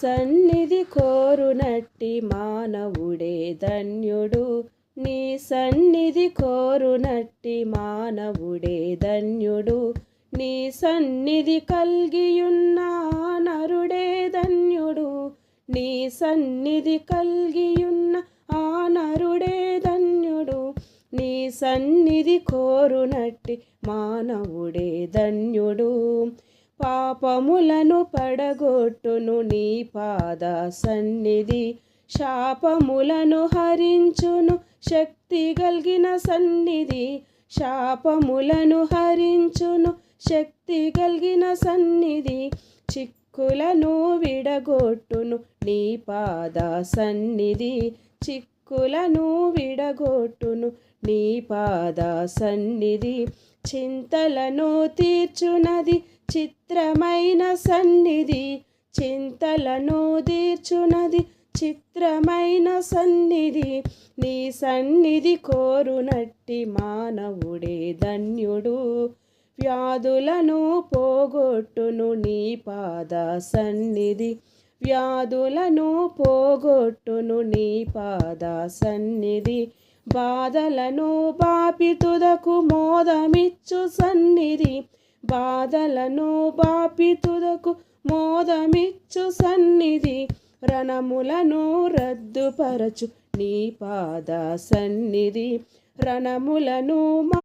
సన్నిధి కోరునట్టి మానవుడే ధన్యుడు. నీ సన్నిధి కోరునట్టి మానవుడే ధన్యుడు. నీ సన్నిధి కలిగియున్న నరుడే ధన్యుడు. నీ సన్నిధి కలిగియున్న ఆ నరుడే ధన్యుడు. నీ సన్నిధి కోరునట్టి మానవుడే ధన్యుడు. పాపములను పడగొట్టును నీ పాద సన్నిధి. శాపములను హరించును శక్తి కలిగిన సన్నిధి. శాపములను హరించును శక్తి కలిగిన సన్నిధి. చిక్కులను విడగొట్టును నీ పాద సన్నిధి. కులను విడగొట్టును నీ పాద సన్నిధి. చింతలను తీర్చునది చిత్రమైన సన్నిధి. చింతలను తీర్చునది చిత్రమైన సన్నిధి. నీ సన్నిధి కోరునట్టి మానవుడే ధన్యుడు. వ్యాధులను పోగొట్టును నీ పాద సన్నిధి. వ్యాధులను పోగొట్టును నీ పాద సన్నిధి. బాధలను బాపితుదకు మోదమిచ్చు సన్నిధి. బాధలను బాపితుదకు మోదమిచ్చు సన్నిధి. రణములను రద్దుపరచు నీ పాద సన్నిధి. రణములను